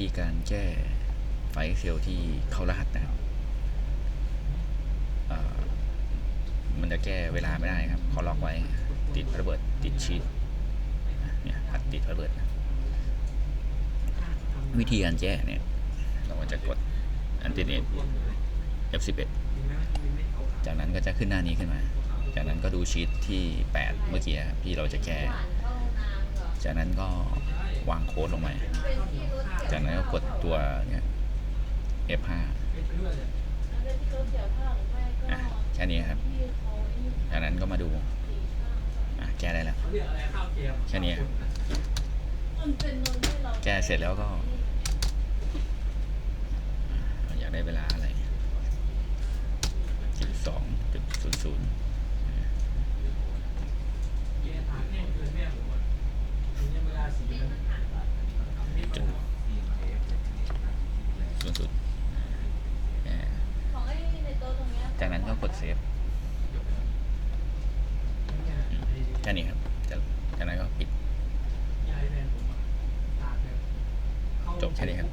ธีการแก้ไฟล์ Excel ที่เข้ารหัสนะครับเอ่อมันจะแก้เวลาไม่ได้ครับเขาล็อกไว้ติดระเบิดติดชีตเนี่ยหัดติดระเบิดนะวิธีการแก้เนี่ย เราก็จะกดอันติเนต F11 จากนั้นก็จะขึ้นหน้านี้ขึ้นมา จากนั้นก็ดูชีตที่ 8 เมื่อกี้ครับที่เราจะแก้ จากนั้นก็ วางโค้ดลงมาจากนั้นก็กดตัวเนี่ย F5 อะแค่นี้ครับจากนั้นก็มาดูอะแก้ได้แล้วแค่นี้ครับแก้เสร็จแล้วก็อะอยากได้เวลาอะไรสิบสองจุดศูนย์ศูนย์ ศูนย์จากนั้นก็กดเซฟแค่นี้ครับ จากนั้นก็ปิด จบแค่นี้ครับ